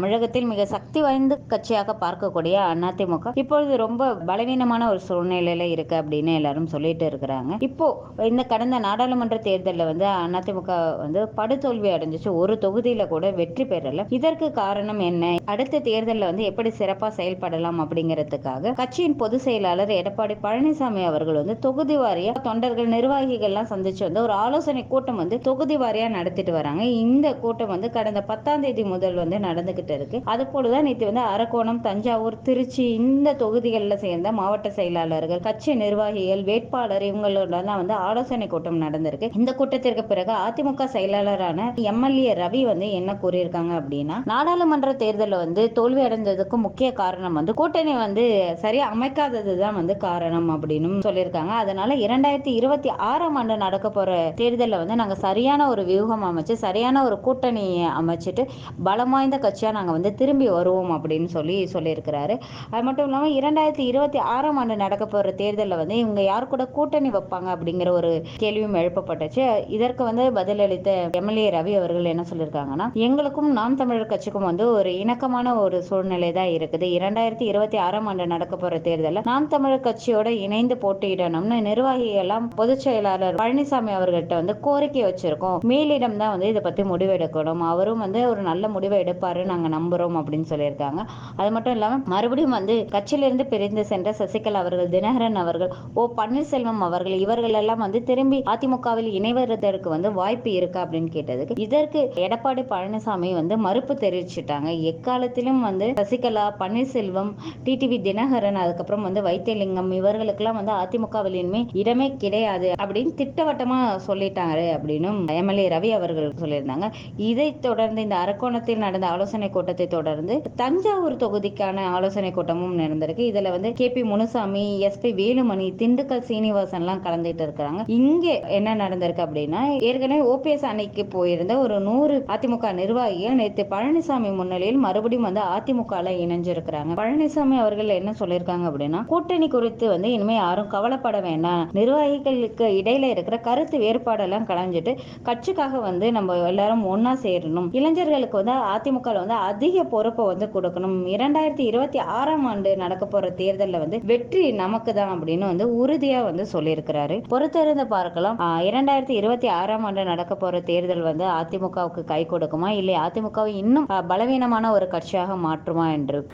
தமிழகத்தில் மிக சக்தி வாய்ந்த கட்சியாக பார்க்கக்கூடிய அதிமுக இப்பொழுது ரொம்ப பலவீனமான ஒரு சூழ்நிலையில இருக்கு அப்படின்னு எல்லாரும் சொல்லிட்டு இருக்கிறாங்க. இப்போ இந்த கடந்த நாடாளுமன்ற தேர்தலில் வந்து அதிமுக வந்து படுதோல்வி அடைஞ்சிச்சு. ஒரு தொகுதியில கூட வெற்றி பெறல. இதற்கு காரணம் என்ன? அடுத்த தேர்தலில் வந்து எப்படி சிறப்பாக செயல்படலாம் அப்படிங்கிறதுக்காக கட்சியின் பொதுச் செயலாளர் எடப்பாடி பழனிசாமி அவர்கள் வந்து தொகுதி வாரியா தொண்டர்கள் நிர்வாகிகள்லாம் சந்திச்சு வந்து ஒரு ஆலோசனை கூட்டம் வந்து தொகுதி வாரியா நடத்திட்டு வராங்க. இந்த கூட்டம் வந்து கடந்த பத்தாம் தேதி முதல் வந்து நடந்துகிட்டு இருக்கு. அது போலதான் நேற்று வந்து அரக்கோணம் தஞ்சாவூர் திருச்சி இந்த தொகுதிகளில் சேர்ந்த மாவட்ட செயலாளர்கள் கட்சி நிர்வாகிகள் வேட்பாளர் இவங்களோட தான் வந்து ஆலோசனை கூட்டம் நடந்திருக்கு. இந்த கூட்டத்திற்கு பிறகு அதிமுக செயலாளரான எம்எல்ஏ ரவி வந்து என்ன கூறியிருக்காங்க அப்படின்னா நாடாளுமன்ற தேர்தலில் வந்து தோல்வி அடைந்ததுக்கு முக்கிய காரணம் வந்து கூட்டணி வந்து சரியா அமைக்காதது தான் வந்து காரணம் அப்படின்னு சொல்லியிருக்காங்க. அதனால இரண்டாயிரத்தி இருபத்தி ஆறாம் ஆண்டு நடக்க போற தேர்தலில் வந்து நாங்க சரியான ஒரு வியூகம் அமைச்சு சரியான ஒரு கூட்டணி அமைச்சிட்டு பலம் வாய்ந்த கட்சியா நாங்கள் வந்து திரும்பி வருவோம் அப்படின்னு சொல்லி சொல்லியிருக்கிறாரு. அது மட்டும் இல்லாமல் இரண்டாயிரத்தி இருபத்தி ஆறாம் ஆண்டு நடக்க போற தேர்தலில் வந்து இவங்க யார் கூட கூட்டணி வைப்பாங்க அப்படிங்கிற ஒரு கேள்வியும் எழுப்பப்பட்டுச்சு. இதற்கு வந்து பதிலளித்த எம்எல்ஏ ரவி அவர்கள் என்ன சொல்லியிருக்காங்கன்னா எங்களுக்கும் நாம் தமிழர் கட்சிக்கும் வந்து ஒரு இணக்கமான ஒரு சூழ்நிலை தான் இருக்குது. இரண்டாயிரத்தி இருபத்தி ஆறாம் ஆண்டு நடக்க போற தேர்தலில் நாம் தமிழர் கட்சியோட இணைந்து போட்டியிடணும்னு நிர்வாகிகள் எல்லாம் பொதுச் செயலாளர் பழனிசாமி அவர்கிட்ட வந்து கோரிக்கை வச்சிருக்கோம். மேலிடம் தான் வந்து இதை பற்றி முடிவெடுக்கணும். அவரும் வந்து ஒரு நல்ல முடிவை எடுப்பாரு நாங்கள் நம்புகிறோம் அப்படின்னு சொல்லியிருக்காங்க. அது மட்டும் இல்லாமல் மறுபடியும் வந்து கட்சியிலிருந்து பிரிந்து சென்ற சசிகலா அவர்கள் தினகரன் அவர்கள் ஓ பன்னீர்செல்வம் அவர்கள் இவர்கள் எல்லாம் வந்து திரும்பி அதிமுகவில் இணைவதற்கு வந்து வாய்ப்பு இருக்கா அப்படின்னு கேட்டதுக்கு இதற்கு எடப்பாடி பழனிசாமி வந்து மறுப்பு தெரிவிச்சிட்டாங்க. எக்காலத்திலும் வந்து சசிகலா பன்னீர்செல்வம் டிடிவி தினகரன் அதுக்கப்புறம் வந்து வைத்தியலிங்கம் இவர்களுக்கெல்லாம் வந்து அதிமுகவில் இனிமே இடமே கிடையாது அப்படின்னு திட்டவட்டமா சொல்லிட்டாங்க அப்படின்னு எம்எல்ஏ ரவி அவர்கள் சொல்லியிருந்தாங்க. இதை தொடர்ந்து இந்த அரக்கோணத்தில் நடந்த ஆலோசனை கூட்டத்தை தொடர்ந்து தஞ்சாவூர் தொகுதிக்கான ஆலோசனை கூட்டமும் நடந்திருக்கு. இதுல வந்து K P Munusamy S P Velumani Dindigul Srinivasan எல்லாம் கலந்துட்டு இருக்கிறாங்க இங்க என்ன நடந்திருக்கு அப்படின்னா ஏற்கனவே ஓபிஎஸ் அன்னைக்கு போயிருந்த ஒரு நூறு அதிமுக நிர்வாகிகள் நேற்று பழனிசாமி முன்னிலையில் மறுபடியும் வந்து அதிமுக இணைஞ்சிருக்கிறாங்க. பழனிசாமி அவர்கள் என்ன சொல்லியிருக்காங்க அப்படின்னா கூட்டணி குறித்து வந்து இனிமே யாரும் கவலைப்பட வேண்டாம். நிர்வாகிகளுக்கு இடையில இருக்கிற கருத்து வேறுபாடெல்லாம் கலைஞ்சிட்டு கட்சிக்காக வந்து நம்ம எல்லாரும் ஒன்னா சேரணும். இளைஞர்களுக்கு வந்து அதிமுக வந்து அதிக பொறுப்பை வந்து கொடுக்கணும். இரண்டாயிரத்தி இருபத்தி ஆறாம் ஆண்டு நடக்க போற தேர்தலில் வந்து வெற்றி நமக்கு தான் அப்படின்னு வந்து உறுதியா வந்து சொல்லியிருக்கிறாரு. பொறுத்திருந்து பார்க்கலாம். ஆஹ் இரண்டாயிரத்தி இருபத்தி ஆறாம் ஆண்டு நடக்க போற தேர்தல் வந்து அதிமுகவுக்கு கை கொடுக்குமா? இல்லை அதிமுகவை இன்னும் பலவீனமான ஒரு கட்சியாக மாற்றுமா என்று?